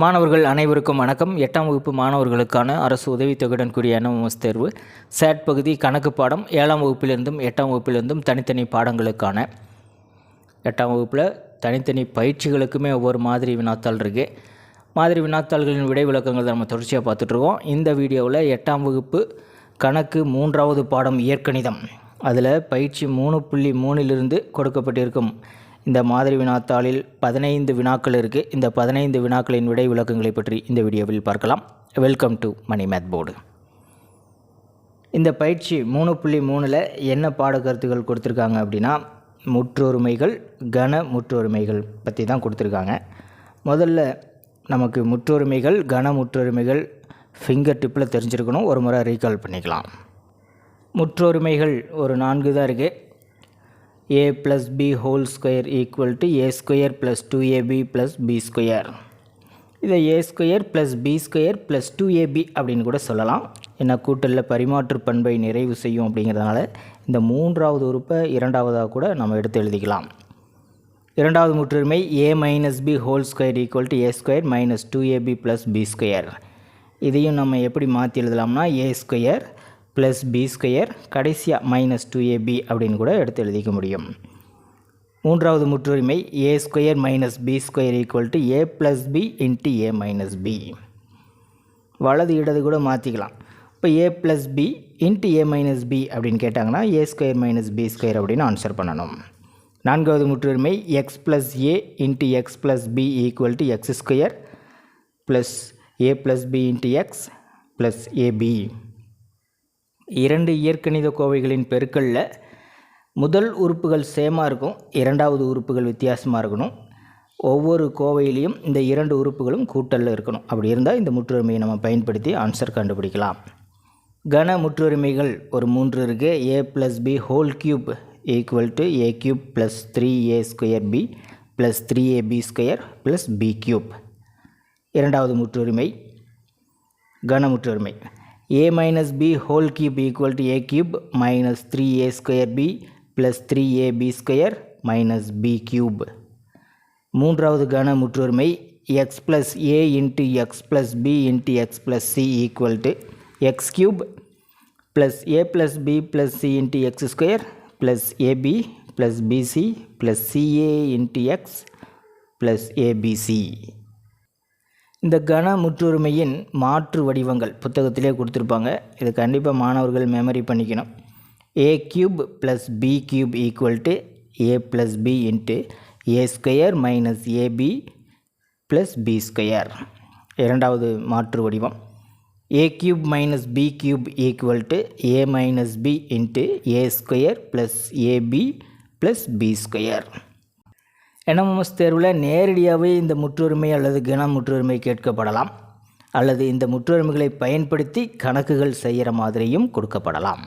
மாணவர்கள் அனைவருக்கும் வணக்கம். எட்டாம் வகுப்பு மாணவர்களுக்கான அரசு உதவித்தொகையுடன் கூடிய என்எம்எஸ் தேர்வு. சேட் பகுதி கணக்கு பாடம் ஏழாம் வகுப்பிலிருந்தும் எட்டாம் வகுப்பிலிருந்தும் தனித்தனி பாடங்களுக்கான. எட்டாம் வகுப்பில் தனித்தனி பயிற்சிகளுக்குமே ஒவ்வொரு மாதிரி வினாத்தாள் இருக்குது மாதிரி வினாத்தாள்களின் விடை விளக்கங்கள் நம்ம தொடர்ச்சியாக பார்த்துட்ருக்கோம் இந்த வீடியோவில் எட்டாம் வகுப்பு கணக்கு மூன்றாவது பாடம் இயற்கணிதம். அதில் பயிற்சி மூணு புள்ளி மூணிலிருந்து கொடுக்கப்பட்டிருக்கும். இந்த மாதிரி வினாத்தாளில் பதினைந்து வினாக்கள் இருக்குது இந்த பதினைந்து வினாக்களின் விடை விளக்கங்களை பற்றி இந்த வீடியோவில் பார்க்கலாம். Welcome to Mani math board இந்த பயிற்சி மூணு புள்ளி மூணில் என்ன பாடக்கருத்துகள் கொடுத்துருக்காங்க அப்படின்னா முற்றொருமைகள் கன முற்றொருமைகள் பற்றி தான் கொடுத்துருக்காங்க. முதல்ல நமக்கு முற்றொருமைகள் கன முற்றொருமைகள் ஃபிங்கர் டிப்பில் தெரிஞ்சிருக்கணும். ஒரு முறை ரீகால் பண்ணிக்கலாம். முற்றொருமைகள் ஒரு நான்கு தான் இருக்குது A plus B whole square equal to A square plus two AB plus B square இதை A square plus B square plus two AB அப்படின்னு கூட சொல்லலாம். என்ன கூட்டலில் பரிமாற்று பண்பை நிறைவு செய்யும் அப்படிங்கிறதுனால இந்த மூன்றாவது உறுப்பை இரண்டாவதாக கூட நம்ம எடுத்து எழுதிக்கலாம். இரண்டாவது முற்றுரிமை A minus B whole square equal to A square minus two AB plus B square இதையும் நம்ம எப்படி மாற்றி எழுதலாம்னா A square plus B square கடைசியாக மைனஸ் டூ ஏபி அப்படின்னு கூட எடுத்து எழுதிக்க முடியும். மூன்றாவது முற்றுரிமை A square minus B square equal to A plus B into A minus B வலது இடது கூட மாற்றிக்கலாம் இப்போ A plus B into A minus B அப்படின்னு கேட்டாங்கன்னா A square minus B square அப்படின்னு ஆன்சர் பண்ணணும். நான்காவது முற்றுரிமை X plus A into X plus B equal to X square plus A plus B into X plus AB இரண்டு இயற்கணித கோவைகளின் பெருக்களில் முதல் உறுப்புகள் சேமாக இருக்கும் இரண்டாவது உறுப்புகள் வித்தியாசமாக இருக்கணும். ஒவ்வொரு கோவையிலையும் இந்த இரண்டு உறுப்புகளும் கூட்டலில் இருக்கணும். அப்படி இருந்தால் இந்த முற்றுரிமையை நம்ம பயன்படுத்தி ஆன்சர் கண்டுபிடிக்கலாம். கன முற்றுரிமைகள் ஒரு மூன்று இருக்குது A plus B whole cube equal to A cube plus three A square B plus three A B square plus B cube இரண்டாவது முற்றுரிமை கன முற்றுரிமை. A minus a minus b whole cube equal to a cube minus 3a square b plus square minus B b மூன்றாவது கன முற்றுரிமை X plus A into X plus B into X plus C equal to X cube plus A plus B plus C into X square plus AB plus BC plus CA into X plus ABC இந்த கன முற்றுரிமையின் மாற்று வடிவங்கள் புத்தகத்திலே கொடுத்துருப்பாங்க. இது கண்டிப்பாக மாணவர்கள் மெமரி பண்ணிக்கணும். A cube plus B cube equal to A plus B into A square minus AB plus B square இரண்டாவது மாற்று வடிவம். A cube minus B cube equal to A minus B into A square plus AB plus B square NMS தேர்வில் நேரடியாகவே இந்த முற்றுரிமை அல்லது கன முற்றுரிமை கேட்கப்படலாம். அல்லது இந்த முற்றுரிமைகளை பயன்படுத்தி கணக்குகள் செய்கிற மாதிரியும் கொடுக்கப்படலாம்.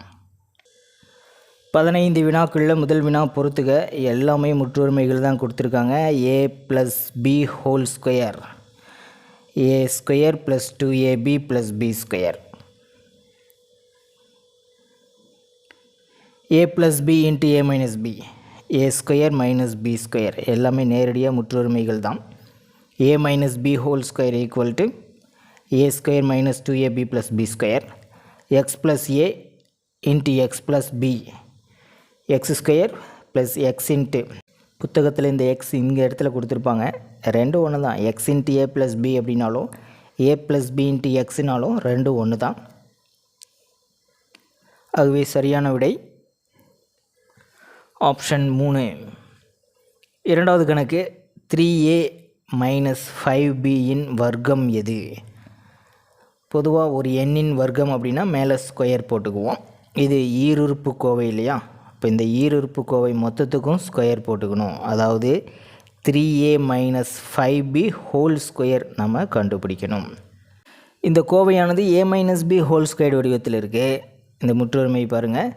பதினைந்து வினாக்களில் முதல் வினா பொறுத்துக. எல்லாமே முற்றுரிமைகள் தான் கொடுத்துருக்காங்க. A plus B whole square A square plus two AB plus B square A plus B into A minus B A square minus B square எல்லாமே நேரடியாக முற்றுரிமைகள் தான் A minus B whole square equal to A square minus two A B plus B square X plus A into X plus B X square plus X into புத்தகத்தில் இந்த X இங்கே இடத்துல கொடுத்துருப்பாங்க. ரெண்டும் ஒன்று தான் X into A plus B அப்படின்னாலும் A plus B into எக்ஸ்னாலும் ரெண்டும் ஒன்று தான் ஆகவே சரியான விடை. ஆப்ஷன் மூணு. இரண்டாவது கணக்கு த்ரீ ஏ மைனஸ் ஃபைவ் பியின் வர்க்கம் எது? பொதுவாக ஒரு எண்ணின் வர்க்கம் அப்படின்னா மேலே ஸ்கொயர் போட்டுக்குவோம். இது ஈருறுப்பு கோவை இல்லையா? இப்போ இந்த ஈருறுப்பு கோவை மொத்தத்துக்கும் ஸ்கொயர் போட்டுக்கணும். அதாவது three A minus five B whole square நம்ம கண்டுபிடிக்கணும். இந்த கோவையானது A minus B whole square வடிவத்தில் இருக்குது இந்த முற்றுரிமை பாருங்கள்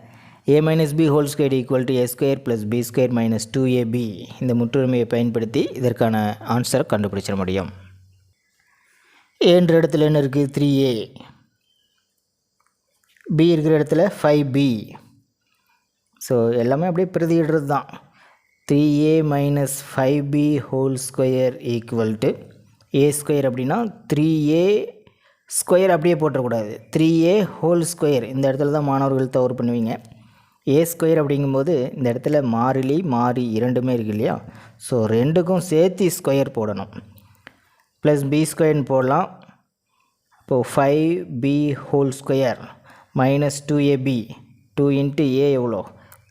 A minus B whole square equal to A square plus B square minus two AB இந்த முற்றுரிமையை பயன்படுத்தி இதற்கான ஆன்சரை கண்டுபிடிச்சிட முடியும். ஏன்ற இடத்துல என்ன இருக்குது த்ரீ ஏ பி இருக்கிற இடத்துல ஃபைவ் பி ஸோ எல்லாமே அப்படியே பிரதியிடுறது தான் three A minus five B whole square equal to A square அப்படின்னா த்ரீ ஏ ஸ்கொயர் அப்படியே போட்டுறக்கூடாது. த்ரீ ஏ ஹோல் ஸ்கொயர் இந்த இடத்துல தான் மாணவர்கள் தவறு பண்ணுவீங்க. ஏ ஸ்கொயர் அப்படிங்கும்போது இந்த இடத்துல மாறிலி மாறி இரண்டுமே இருக்கு இல்லையா? ஸோ ரெண்டுக்கும் சேர்த்து ஸ்கொயர் போடணும். ப்ளஸ் பி ஸ்கொயர்னு போடலாம். இப்போது five B whole square minus two A B two into A எவ்வளோ?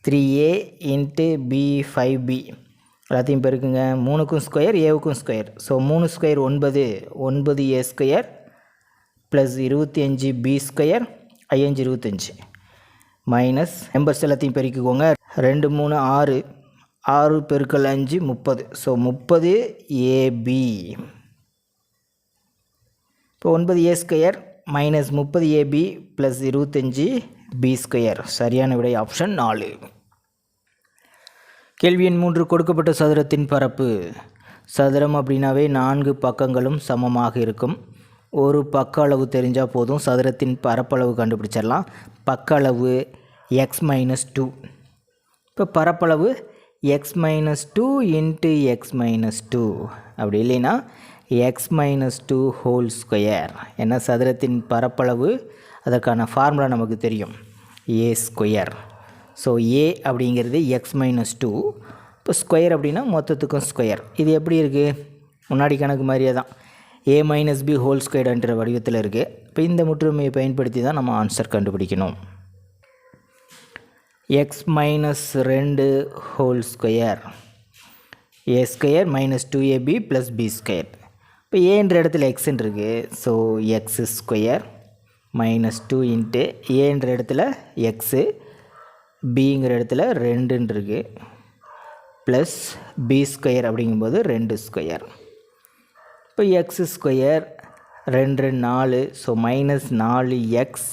Three A into B five B எல்லாத்தையும் பெருக்குங்க மூணுக்கும் ஸ்கொயர் ஏவுக்கும் ஸ்கொயர் ஸோ மூணு ஸ்கொயர் ஒன்பது. ஒன்பது ஏ ஸ்கொயர் ப்ளஸ் இருபத்தி அஞ்சு பி ஸ்கொயர் ஐயஞ்சு இருபத்தஞ்சி மைனஸ் நம்பர்ஸ் எல்லாத்தையும் பெருக்கிக்கோங்க. ரெண்டு மூணு ஆறு. ஆறு பெருக்கல் அஞ்சு முப்பது. ஸோ முப்பது ஏபி இப்போ ஒன்பது ஏ ஸ்கொயர் மைனஸ் முப்பது ஏபி ப்ளஸ் இருபத்தஞ்சி பி ஸ்கொயர் சரியான விடை ஆப்ஷன் நாலு. கேள்வி எண் மூன்று கொடுக்கப்பட்ட சதுரத்தின் பரப்பு. சதுரம் அப்படின்னாவே நான்கு பக்கங்களும் சமமாக இருக்கும். ஒரு பக்க அளவு தெரிஞ்சால் போதும். சதுரத்தின் பரப்பளவு கண்டுபிடிச்சிடலாம். பக்க அளவு எக்ஸ் மைனஸ் டூ இப்போ பரப்பளவு X minus two into X minus two அப்படி இல்லைன்னா X minus two whole square என்ன சதுரத்தின் பரப்பளவு அதற்கான ஃபார்முலா நமக்கு தெரியும். ஏ ஸ்கொயர் ஸோ ஏ அப்படிங்கிறது எக்ஸ் மைனஸ் டூ இப்போ ஸ்கொயர் அப்படின்னா மொத்தத்துக்கும் ஸ்கொயர் இது எப்படி இருக்குது முன்னாடி கணக்கு மாதிரியே தான். ஏ மைனஸ் பி ஹோல் ஸ்கொயர்ன்ற வடிவத்தில் இருக்குது இப்போ இந்த முற்றுமையை பயன்படுத்தி தான் நம்ம ஆன்சர் கண்டுபிடிக்கணும். எக்ஸ் மைனஸ் ரெண்டு whole square A square minus two AB plus B square இப்போ ஏன்ற இடத்துல எக்ஸ்ன்னு இருக்குது so X square minus two into ஏன்ற இடத்துல எக்ஸு பிங்கிற இடத்துல ரெண்டுன்னு இருக்குது ப்ளஸ் பி ஸ்கொயர் அப்படிங்கும்போது ரெண்டு ஸ்கொயர் இப்போ எக்ஸ் ஸ்கொயர் ரெண்டு நாலு ஸோ மைனஸ் நாலு எக்ஸ்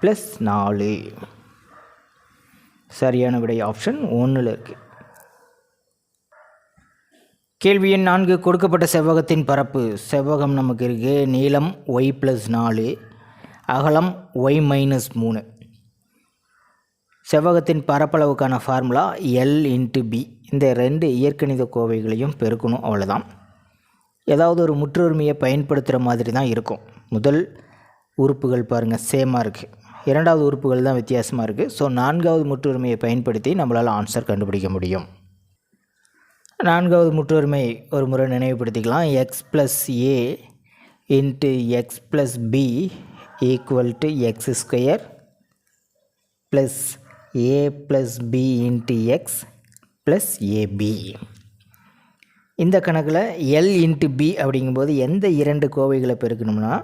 ப்ளஸ் நாலு. சரியான விடை ஆப்ஷன் ஒன்றில் இருக்குது கேள்வி எண் நான்கு கொடுக்கப்பட்ட செவ்வகத்தின் பரப்பு. செவ்வகம் நமக்கு இருக்குது நீளம் ஒய் ப்ளஸ் நாலு அகலம் ஒய் மைனஸ் மூணு. செவ்வகத்தின் பரப்பளவுக்கான ஃபார்முலா எல் இன்ட்டு பி இந்த ரெண்டு இயற்கணித கோவைகளையும் பெருக்கணும் அவ்வளோதான் ஏதாவது ஒரு முற்றுரிமையை பயன்படுத்துகிற மாதிரி தான் இருக்கும். முதல் உறுப்புகள் பாருங்கள் சேமாக இருக்குது இரண்டாவது உறுப்புகள் தான் வித்தியாசமாக இருக்குது ஸோ நான்காவது முற்றுரிமையை பயன்படுத்தி நம்மளால் ஆன்சர் கண்டுபிடிக்க முடியும். நான்காவது முற்றுரிமை ஒரு முறை நினைவுபடுத்திக்கலாம். X plus A into X plus B equal to X square plus A plus B into X plus AB இந்த கணக்கில் எல் இன்ட்டு பி அப்படிங்கும்போது எந்த இரண்டு கோவைகளை பெருக்கணும்னா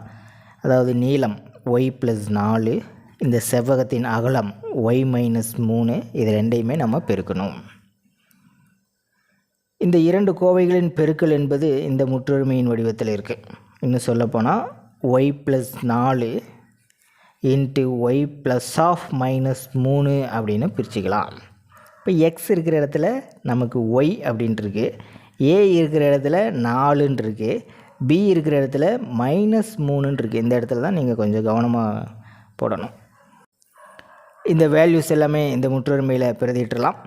அதாவது நீளம் ஒய் ப்ளஸ் நாலு இந்த செவ்வகத்தின் அகலம் ஒய் மைனஸ் மூணு இது ரெண்டையுமே நம்ம பெருக்கணும். இந்த இரண்டு கோவைகளின் பெருக்கல் என்பது இந்த முற்றொருமையின் வடிவத்தில் இருக்குது இன்னும் சொல்லப்போனால் ஒய் ப்ளஸ் நாலு into Y plus of minus மூணு அப்படின்னு பிரிச்சுக்கலாம். இப்போ எக்ஸ் இருக்கிற இடத்துல நமக்கு ஒய் அப்படின்ட்டுருக்கு ஏ இருக்கிற இடத்துல நாலுன்னு இருக்குது பி இருக்கிற இடத்துல மைனஸ் மூணுன்னு இருக்குது இந்த இடத்துல தான் நீங்கள் கொஞ்சம் கவனமாக போடணும். இந்த வேல்யூஸ் எல்லாமே இந்த முற்றுரிமையில் பிரதிட்டுலாம்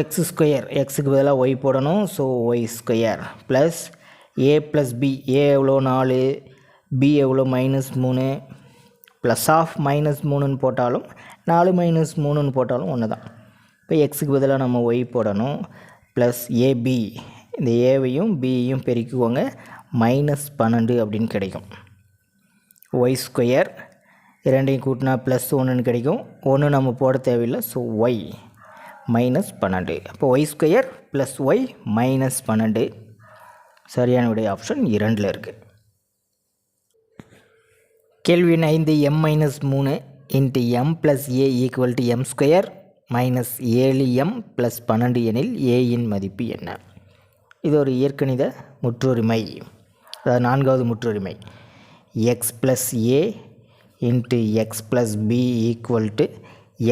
எக்ஸ் ஸ்கொயர் எக்ஸுக்கு பதிலாக ஒய் போடணும். So Y square plus A plus B A எவ்வளோ? நாலு. பி எவ்வளோ? மைனஸ் மூணு. ப்ளஸ் ஆஃப் மைனஸ் மூணுன்னு போட்டாலும் நாலு மைனஸ் மூணுன்னு போட்டாலும் ஒன்று தான் இப்போ எக்ஸுக்கு பதிலாக நம்ம ஒய் போடணும். ப்ளஸ் ஏபி இந்த ஏவையும் பியையும் பெருக்கிக்கோங்க. மைனஸ் பன்னெண்டு அப்படின்னு கிடைக்கும். ஒய் ஸ்கொயர் இரண்டையும் கூட்டினா ப்ளஸ் ஒன்றுன்னு கிடைக்கும். ஒன்று நம்ம போட தேவையில்லை. ஸோ ஒய் மைனஸ் பன்னெண்டு. அப்போ Y square plus Y minus பன்னெண்டு. சரியான விடை ஆப்ஷன் இரண்டில் இருக்குது கேள்வி ஐந்து எம் மைனஸ் மூணு into M plus A equal to M square minus ஏழு எம் ப்ளஸ் பன்னெண்டு எனில் ஏயின் மதிப்பு என்ன? இது ஒரு இயற்கணித முற்றுரிமை. அதாவது நான்காவது முற்றுரிமை. X plus A into X plus B equal to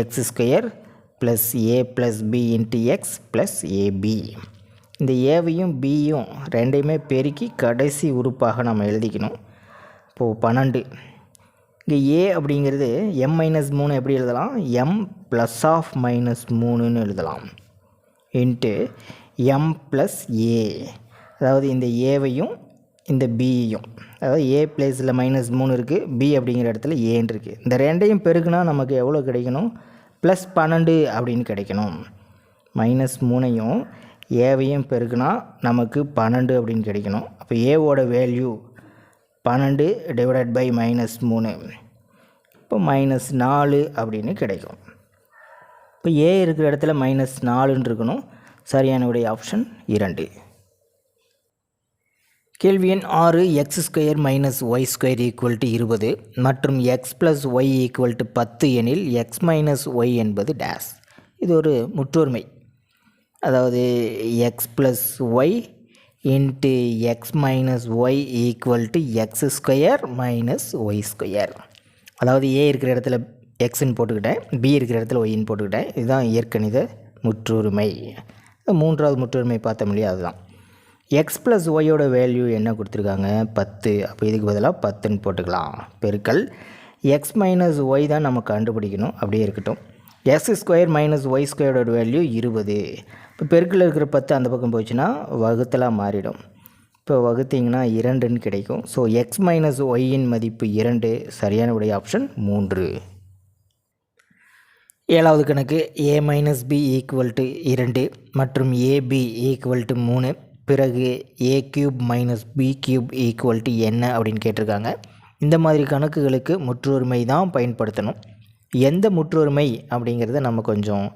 X square plus A plus B into X plus AB இந்த ஏவையும் பியும் ரெண்டையுமே பெருக்கி கடைசி உறுப்பாக நம்ம எழுதிக்கணும். இப்போது பன்னெண்டு. இங்கே ஏ அப்படிங்கிறது எம் மைனஸ் மூணு எப்படி எழுதலாம்? எம் ப்ளஸ் ஆஃப் மைனஸ் மூணுன்னு எழுதலாம். இன்ட்டு எம் ப்ளஸ் ஏ அதாவது இந்த ஏவையும் இந்த பியையும் அதாவது ஏ பிளேஸில் மைனஸ் மூணு இருக்குது பி அப்படிங்கிற இடத்துல ஏன்னு இருக்குது இந்த ரெண்டையும் பெருக்குனா நமக்கு எவ்வளோ கிடைக்கணும்? ப்ளஸ் பன்னெண்டு அப்படின்னு கிடைக்கணும். மைனஸ் மூணையும் ஏவையும் பெருக்குனா நமக்கு பன்னெண்டு அப்படின்னு கிடைக்கணும். அப்போ ஏவோட வேல்யூ பன்னெண்டு டிவைடட் பை மைனஸ் மூணு. இப்போ மைனஸ் நாலு அப்படின்னு கிடைக்கும். இப்போ ஏ இருக்கிற இடத்துல மைனஸ் நாலுன்னு இருக்கணும். சரியான உடைய ஆப்ஷன் இரண்டு. கேள்வி எண் ஆறு X square minus Y square equal to இருபது மற்றும் X plus Y equal to பத்து எனில் எக்ஸ் மைனஸ் ஒய் என்பது டேஸ் இது ஒரு முற்றொருமை. அதாவது X plus Y into X minus Y equal to x square minus Y square அதாவது ஏ இருக்கிற இடத்துல எக்ஸ்ன்னு போட்டுக்கிட்டேன் பி இருக்கிற இடத்துல ஒய்ன்னு போட்டுக்கிட்டேன். இதுதான் இயற்கணித முற்றுரிமை. மூன்றாவது முற்றுரிமை பார்த்தோம் இல்லையா? அதுதான். எக்ஸ் ப்ளஸ் ஒய்யோட வேல்யூ என்ன கொடுத்துருக்காங்க? பத்து. அப்போ இதுக்கு பதிலாக பத்துன்னு போட்டுக்கலாம். பெருக்கல். எக்ஸ் மைனஸ் ஒய் தான் நம்ம கண்டுபிடிக்கணும். அப்படியே இருக்கட்டும். எக்ஸ் ஸ்கொயர் மைனஸ் ஒய் ஸ்கொயரோட வேல்யூ இருபது. இப்போ பெருக்கில் இருக்கிற பத்து அந்த பக்கம் போச்சுன்னா வகுத்தலாக மாறிடும். இப்போ வகுத்திங்கன்னா இரண்டுன்னு கிடைக்கும். ஸோ எக்ஸ் மைனஸ் ஒய்யின் மதிப்பு இரண்டு. சரியான உடைய ஆப்ஷன் மூன்று. ஏழாவது கணக்கு A minus B equal to இரண்டு மற்றும் ஏபி ஈக்குவல் டு மூணு. பிறகு A cube minus B cube equal to என்ன அப்படின்னு கேட்டிருக்காங்க. இந்த மாதிரி கணக்குகளுக்கு முற்றொருமை தான் பயன்படுத்தணும். எந்த முற்றொருமை அப்படிங்கிறத நம்ம கொஞ்சம்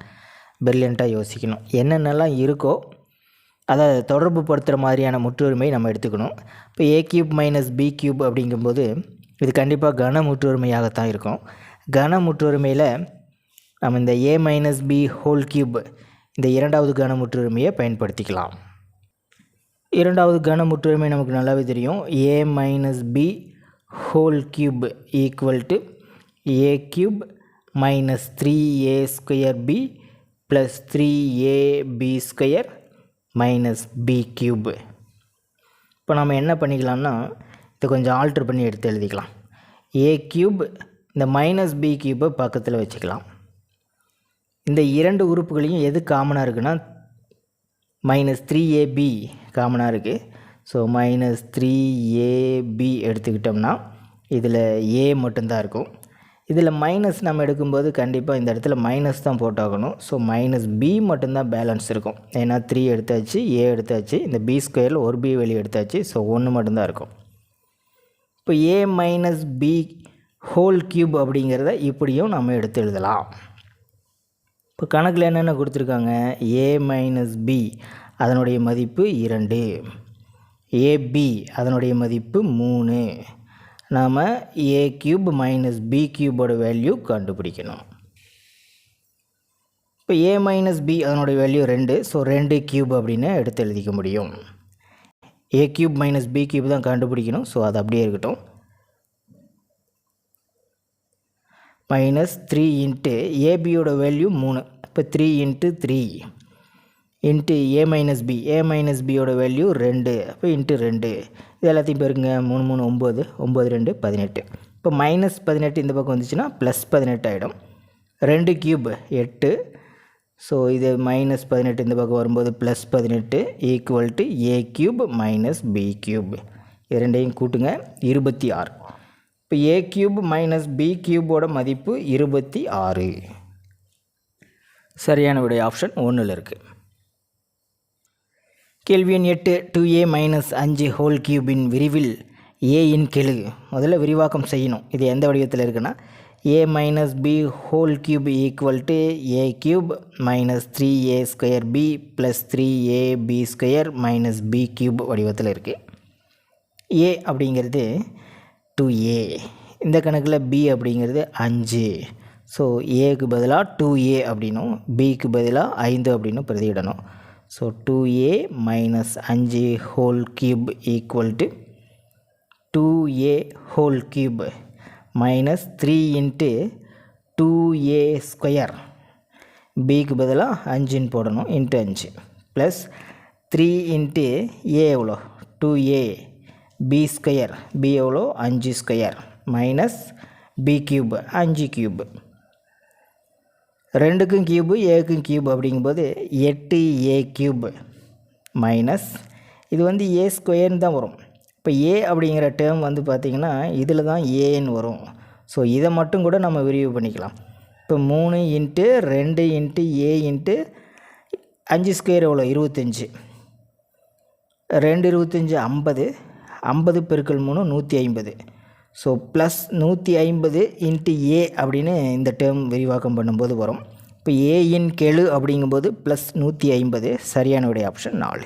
பிரில்லியண்ட்டாக யோசிக்கணும். என்னென்னலாம் இருக்கோ அதை தொடர்பு படுத்துகிற மாதிரியான முற்றுரிமை நம்ம எடுத்துக்கணும். இப்போ A cube minus B cube அப்படிங்கும்போது இது கண்டிப்பாக கன முற்றுரிமையாகத்தான் இருக்கும். கன முற்றுரிமையில் நம்ம இந்த A minus B whole cube இந்த இரண்டாவது கன முற்றுரிமையை பயன்படுத்திக்கலாம். இரண்டாவது கன முற்றுரிமை நமக்கு நல்லாவே தெரியும். A minus B whole cube equal to A cube minus three A square B plus three A B square minus B cube இப்போ நம்ம என்ன பண்ணிக்கலாம்னா இதை கொஞ்சம் ஆல்ட்ரு பண்ணி எடுத்து எழுதிக்கலாம். ஏ கியூப் இந்த மைனஸ் பி க்யூபை பக்கத்தில் வச்சுக்கலாம். இந்த இரண்டு உறுப்புகளையும் எது காமனாக இருக்குன்னா மைனஸ் த்ரீ ஏபி காமனாக இருக்குது ஸோ மைனஸ் த்ரீ ஏபி எடுத்துக்கிட்டோம்னா இதில் ஏ மட்டும்தான் இருக்கும். இதில் மைனஸ் நம்ம எடுக்கும்போது கண்டிப்பாக இந்த இடத்துல மைனஸ் தான் போட்டாகணும். ஸோ மைனஸ் பி மட்டும்தான் பேலன்ஸ் இருக்கும். ஏன்னா த்ரீ எடுத்தாச்சு ஏ எடுத்தாச்சு இந்த பி ஸ்கொயரில் ஒரு பி வெளியே எடுத்தாச்சு ஸோ ஒன்று மட்டும்தான் இருக்கும். இப்போ A minus B whole cube அப்படிங்கிறத இப்படியும் நம்ம எடுத்து எழுதலாம். இப்போ கணக்கில் என்னென்ன கொடுத்துருக்காங்க? ஏ மைனஸ் பி அதனுடைய மதிப்பு இரண்டு. ஏபி அதனுடைய மதிப்பு மூணு. நாம் ஏ கியூப் மைனஸ் பி கியூபோட வேல்யூ கண்டுபிடிக்கணும். இப்போ ஏ மைனஸ் பி அதனுடைய வேல்யூ ரெண்டு ஸோ ரெண்டு கியூப் அப்படின்னு எடுத்து எழுதிக்க முடியும். A cube minus B cube தான் கண்டுபிடிக்கணும் ஸோ அது அப்படியே இருக்கட்டும். மைனஸ் த்ரீ இன்ட்டு ஏபியோட வேல்யூ மூணு இப்போ three into three into A minus B A minus பியோட வேல்யூ ரெண்டு. அப்போ இன்ட்டு ரெண்டு. இது எல்லாத்தையும் பேருங்க. மூணு மூணு ஒம்பது ஒம்பது ரெண்டு பதினெட்டு. இப்போ மைனஸ் பதினெட்டு இந்த பக்கம் வந்துச்சுன்னா ப்ளஸ் பதினெட்டு ஆகிடும் ரெண்டு கியூப் எட்டு. ஸோ இது மைனஸ் பதினெட்டு இந்த பக்கம் வரும்போது ப்ளஸ் பதினெட்டு equal to A cube minus B cube இரண்டையும் கூட்டுங்க. இருபத்தி ஆறு. இப்போ ஏ கியூப் மைனஸ் பி கியூபோட மதிப்பு இருபத்தி ஆறு. சரியான விடை ஆப்ஷன் ஒன்றில் இருக்குது கேள்வி எண் எட்டு டூ ஏ மைனஸ் அஞ்சு ஹோல் கியூபின் விரிவில் ஏயின் கெழு. முதல்ல விரிவாக்கம் செய்யணும். இது எந்த வடிவத்தில் இருக்குன்னா A minus B whole cube equal to A cube minus three A square B plus three A B square minus B cube வடிவத்தில் இருக்குது ஏ அப்படிங்கிறது டூ ஏ இந்த கணக்கில் பி அப்படிங்கிறது அஞ்சு. ஸோ ஏக்கு பதிலாக டூ ஏ அப்படின்னும் பிக்கு பதிலாக ஐந்து அப்படின்னு பிரதியிடணும். ஸோ டூ ஏ மைனஸ் அஞ்சு whole cube equal to two A whole cube minus three into two A square பிக்கு பதிலாக அஞ்சுன்னு போடணும் இன்ட்டு அஞ்சு ப்ளஸ் த்ரீ இன்ட்டு ஏ எவ்வளோ? Two A B square B எவ்வளோ? அஞ்சு ஸ்கொயர் மைனஸ் பி கியூப் அஞ்சு கியூப் ரெண்டுக்கும் கியூபு ஏக்கும் கியூப் அப்படிங்கும்போது எட்டு ஏ கியூப் மைனஸ் இது வந்து ஏ ஸ்கொயர்னு தான் வரும். இப்போ ஏ அப்படிங்கிற டேர்ம் வந்து பார்த்திங்கன்னா இதில் தான் ஏன்னு வரும். ஸோ இதை மட்டும் கூட நம்ம விரிவு பண்ணிக்கலாம். இப்போ மூணு இன்ட்டு ரெண்டு இன்ட்டு ஏ இன்ட்டு அஞ்சு ஸ்கொயர் எவ்வளோ இருபத்தஞ்சி. ரெண்டு இருபத்தஞ்சி ஐம்பது. ஐம்பது பெருக்கள் மூணு நூற்றி ஐம்பது. ஸோ ப்ளஸ் நூற்றி ஐம்பது இன்ட்டு ஏ அப்படின்னு இந்த டேர்ம் விரிவாக்கம் பண்ணும்போது வரும். இப்போ ஏயின் கெழு அப்படிங்கும்போது ப்ளஸ் நூற்றி ஐம்பது சரியானவுடைய ஆப்ஷன் நாலு.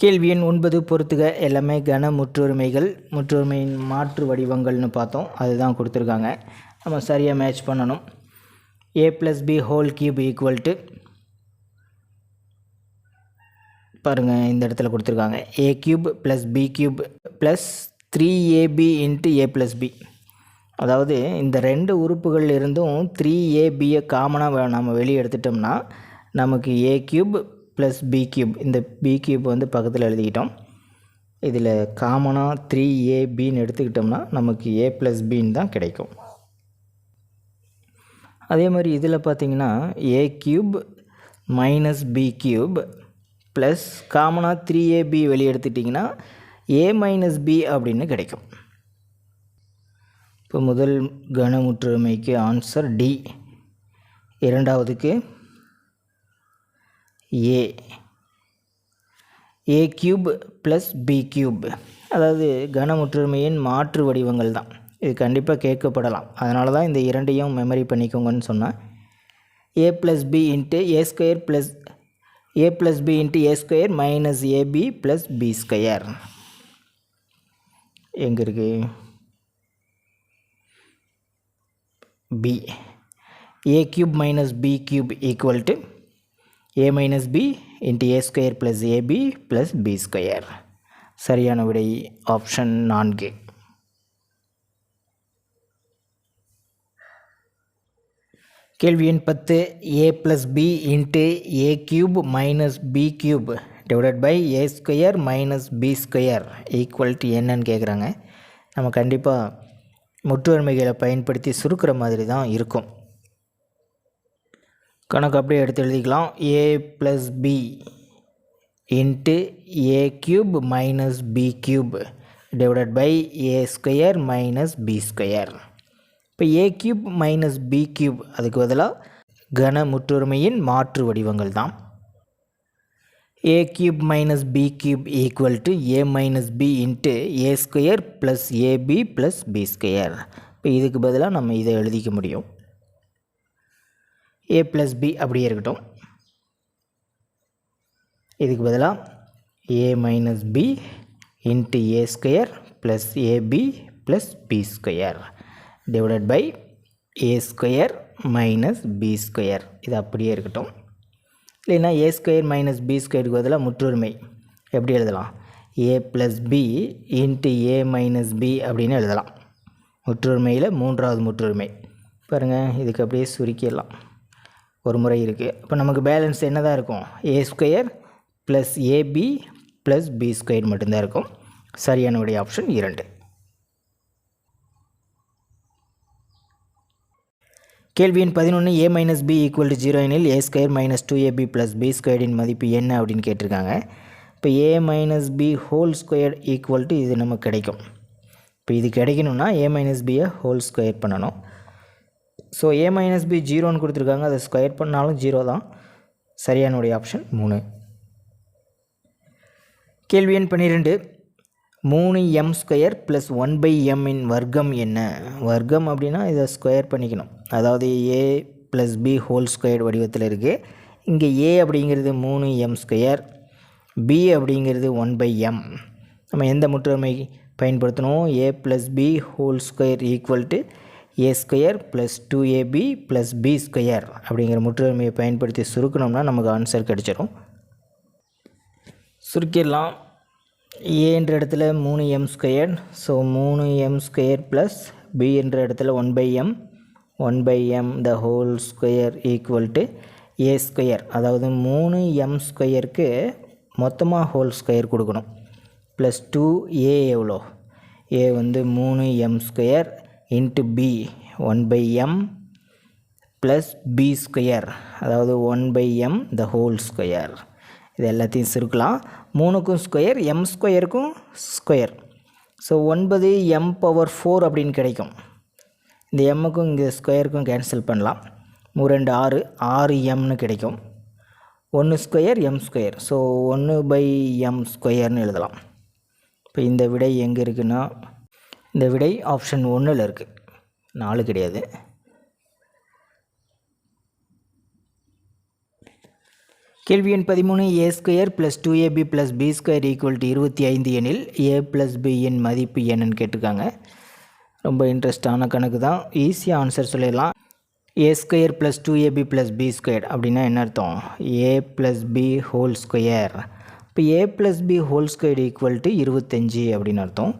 கேள்வி எண் ஒன்பது பொறுத்துக எல்லாமே கன முற்றுரிமைகள் முற்றுரிமையின் மாற்று வடிவங்கள்னு பார்த்தோம் அதுதான் கொடுத்துருக்காங்க. நம்ம சரியாக மேட்ச் பண்ணணும். A plus B whole cube equal to பாருங்கள் இந்த இடத்துல கொடுத்துருக்காங்க. A cube plus B cube plus three AB into A plus B அதாவது இந்த ரெண்டு உறுப்புகள் இருந்தும் த்ரீ ஏபியை காமனாக நம்ம வெளியே எடுத்துட்டோம்னா நமக்கு A cube plus B cube இந்த பி கியூப் வந்து பக்கத்தில் எழுதிக்கிட்டோம். இதில் காமனாக த்ரீ ஏபின்னு எடுத்துக்கிட்டோம்னா நமக்கு ஏ ப்ளஸ் பின்னு தான் கிடைக்கும். அதே மாதிரி இதில் பார்த்தீங்கன்னா A cube minus B cube plus காமனாக த்ரீ ஏபி வெளியே எடுத்துட்டிங்கன்னா ஏ மைனஸ் பி அப்படின்னு கிடைக்கும். இப்போ முதல் கனமுற்றுமைக்கு answer D இரண்டாவதுக்கு A A cube plus B cube அதாவது கனமுற்றுமையின் மாற்று வடிவங்கள் தான். இது கண்டிப்பாக கேட்கப்படலாம். அதனால தான் இந்த இரண்டையும் மெமரி பண்ணிக்கோங்கன்னு சொன்னேன். A plus B into A square plus A plus B into A square minus AB plus B square எங்கே இருக்குது B A cube minus B cube equal to A minus B into A square plus AB plus B square சரியான விடை option நான்கு. கேள்வி எண் பத்து. A plus B into A cube minus B cube divided by A square minus B square equal to என்னன்னு கேட்குறாங்க நம்ம கண்டிப்பாக முற்றுவன்மைகளை பயன்படுத்தி சுருக்கிற மாதிரி தான் இருக்கும். கணக்கு அப்படியே எடுத்து எழுதிக்கலாம். A plus B into A cube minus B cube divided by A square minus B square இப்போ A cube minus B cube அதுக்கு பதிலாக கன முற்றுரிமையின் மாற்று வடிவங்கள் தான். A cube minus B cube equal to A minus B into A square plus AB plus B square இப்போ இதுக்கு பதிலாக நம்ம இதை எழுதிக்க முடியும். ஏ ப்ளஸ் பி அப்படியே இருக்கட்டும். இதுக்கு பதிலாக A minus B into A square plus AB plus B square divided by A square minus B square இது அப்படியே இருக்கட்டும். இல்லைன்னா ஏ ஸ்கொயர் மைனஸ் பி ஸ்கொயருக்கு பதிலாக முற்றுரிமை. எப்படி எழுதலாம்? A plus B into A minus B அப்படின்னு எழுதலாம். முற்றுரிமையில் மூன்றாவது முற்றுரிமை. பாருங்கள் இதுக்கு அப்படியே சுருக்கிடலாம். ஒரு முறை இருக்குது இப்போ நமக்கு பேலன்ஸ் என்ன தான் இருக்கும் A square plus AB plus B square மட்டும்தான் இருக்கும். சரியான உடைய ஆப்ஷன் இரண்டு. கேள்வி எண் பதினொன்று A minus B equal to zero எனில் A square minus two AB plus B ஸ்கொயரின் மதிப்பு என்ன அப்படின்னு கேட்டிருக்காங்க. இப்போ A minus B whole square equal to இது நமக்கு கிடைக்கும். இப்போ இது கிடைக்கணும்னா ஏ மைனஸ் பியை ஹோல் ஸ்கொயர் பண்ணணும். ஸோ ஏ மைனஸ் பி ஜீரோன்னு கொடுத்துருக்காங்க. அதை ஸ்கொயர் பண்ணாலும் ஜீரோ தான். சரியானுடைய ஆப்ஷன் மூணு. கேள்வி எண் பன்னிரெண்டு. மூணு M square plus one by எம்மின் வர்க்கம் என்ன? வர்க்கம் அப்படின்னா இதை ஸ்கொயர் பண்ணிக்கணும். அதாவது A plus B whole square வடிவத்தில் இருக்குது இங்கே ஏ அப்படிங்கிறது மூணு எம் ஸ்கொயர் பி அப்படிங்கிறது ஒன் பை எம் நம்ம எந்த முற்றுமை பயன்படுத்தணும்? A plus B whole square equal to A square plus two AB plus B square அப்படிங்கிற முற்றுமையை பயன்படுத்தி சுருக்கணும்னா நமக்கு ஆன்சர் கிடச்சிரும். சுருக்கிடலாம். ஏ என்ற இடத்துல மூணு எம் ஸ்கொயர் ஸோ மூணு எம் ஸ்கொயர் ப்ளஸ் பி என்ற இடத்துல one by M one by M the whole square equal to A square அதாவது மூணு எம் ஸ்கொயருக்கு மொத்தமாக ஹோல் ஸ்கொயர் கொடுக்கணும். ப்ளஸ் டூ ஏ எவ்வளோ? ஏ வந்து மூணு M square into B one by M plus B square அதாவது one by M the whole square இது எல்லாத்தையும் சுருக்கலாம். மூணுக்கும் ஸ்கொயர் எம் ஸ்கொயருக்கும் ஸ்கொயர் ஸோ ஒன்பது எம் பவர் ஃபோர் அப்படின்னு கிடைக்கும். இந்த எம்முக்கும் இங்கே ஸ்கொயருக்கும் கேன்சல் பண்ணலாம். ரெண்டு ஆறு ஆறு எம்னு கிடைக்கும். ஒன்று ஸ்கொயர் எம் ஸ்கொயர் ஸோ ஒன்று பை எம் ஸ்கொயர்னு எழுதலாம். இப்போ இந்த விடை எங்கே இருக்குன்னா இந்த விடை ஆப்ஷன் ஒன்றில் இருக்குது நாலு கிடையாது. கேள்வி எண் பதிமூணு A square plus two AB plus B square equal to இருபத்தி ஐந்து எனில் ஏ ப்ளஸ் பியின் மதிப்பு என்னன்னு கேட்டிருக்காங்க ரொம்ப இன்ட்ரெஸ்டான கணக்கு தான். ஈஸியாக ஆன்சர் சொல்லிடலாம். A square plus two AB plus B square அப்படின்னா என்ன அர்த்தம்? A plus B whole square இப்போ A plus B whole square equal to இருபத்தஞ்சி அப்படின்னு அர்த்தம்.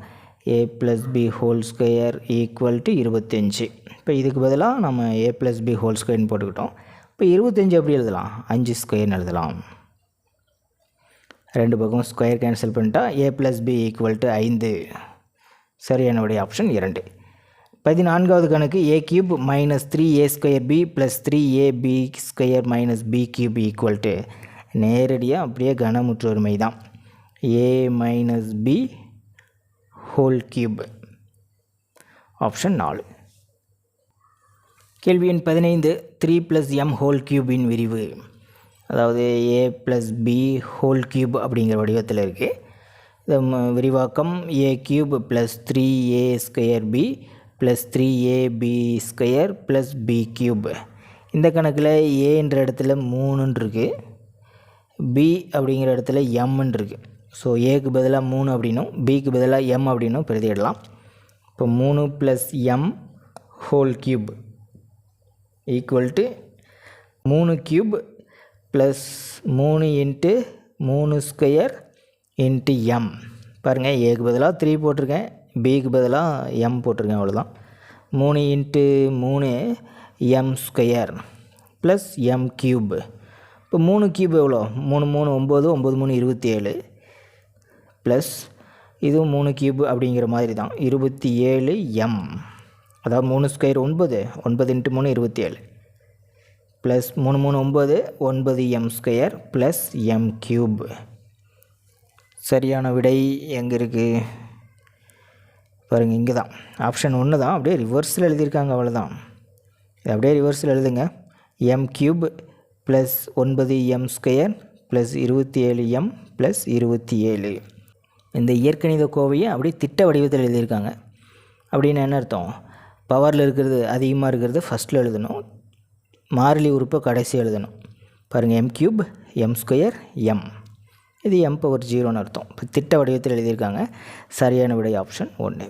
A plus B whole square equal to இருபத்தஞ்சி இப்போ இதுக்கு பதிலாக நம்ம ஏ ப்ளஸ் பி ஹோல் ஸ்கொயர்னு போட்டுக்கிட்டோம். இப்போ இருபத்தஞ்சி எப்படி எழுதலாம்? அஞ்சு ஸ்கொயர்னு எழுதலாம். ரெண்டு பக்கம் ஸ்கொயர் கேன்சல் பண்ணிட்டா A plus B equal to ஐந்து. சரியானவுடைய ஆப்ஷன் இரண்டு. பதினான்காவது கணக்கு A cube minus three A square B plus three A B square minus B cube equal to நேரடியாக அப்படியே கனமுற்றொருமை தான். A minus B whole cube option நாலு. கேள்வி எண் பதினைந்து த்ரீ ப்ளஸ் எம் ஹோல் கியூபின் விரிவு. அதாவது A plus B whole cube அப்படிங்கிற வடிவத்தில் இருக்குது இது விரிவாக்கம் A cube plus three A square B plus three A B square plus B cube இந்த கணக்கில் ஏன்ற இடத்துல மூணுன்னு இருக்குது பி அப்படிங்கிற இடத்துல எம்ன்னு இருக்குது ஸோ ஏக்கு பதிலாக மூணு அப்படின்னும் பிக்கு பதிலாக எம் அப்படின்னும் பிரதியிடலாம். இப்போ மூணு plus M whole cube equal to மூணு கியூப் ப்ளஸ் மூணு இன்ட்டு மூணு ஸ்கொயர் இன்ட்டு எம் பாருங்கள் ஏக்கு பதிலாக த்ரீ போட்டிருக்கேன் பிக்கு பதிலாக எம் போட்டிருக்கேன் அவ்வளோதான் மூணு இன்ட்டு மூணு M square plus M cube இப்போ மூணு கியூப் எவ்வளோ மூணு மூணு ஒம்பது ஒம்பது மூணு இருபத்தி ஏழு ப்ளஸ் இதுவும் மூணு கியூப் அப்படிங்கிற மாதிரி தான் இருபத்தி ஏழு எம் அதாவது மூணு ஸ்கொயர் ஒன்பது ஒன்பது இன்ட்டு மூணு இருபத்தி ஏழு ப்ளஸ் மூணு மூணு ஒம்பது ஒன்பது M square plus M cube சரியான விடை எங்கே இருக்குது பாருங்கள் இங்கே தான் ஆப்ஷன் ஒன்று தான் அப்படியே ரிவர்ஸில் எழுதியிருக்காங்க அவ்வளோதான் இது அப்படியே ரிவர்ஸில் எழுதுங்க. எம் கியூப் ப்ளஸ் ஒன்பது எம் ஸ்கொயர் ப்ளஸ் இருபத்தி ஏழு எம் ப்ளஸ் இருபத்தி ஏழு இந்த இயற்கணித கோவையை அப்படியே திட்ட வடிவத்தில் எழுதியிருக்காங்க. அப்படின்னு என்ன அர்த்தம்? பவரில் இருக்கிறது அதிகமாக இருக்கிறது ஃபஸ்ட்டில் எழுதணும். மாறிலி உறுப்பை கடைசி எழுதணும். பாருங்கள் M cube M square M இது எம் பவர் ஜீரோன்னு அர்த்தம். இப்போ திட்ட வடிவத்தில் எழுதியிருக்காங்க. சரியான விடை ஆப்ஷன் ஒன்று.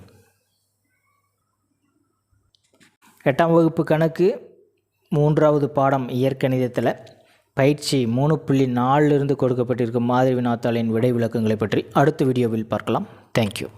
எட்டாம் வகுப்பு கணக்கு மூன்றாவது பாடம் இயற்கணிதத்தில். பயிற்சி மூணு புள்ளி நாலிலிருந்து கொடுக்கப்பட்டிருக்கும் மாதிரி வினாத்தாளின் விடை விளக்கங்களை பற்றி அடுத்த வீடியோவில் பார்க்கலாம். தேங்க்யூ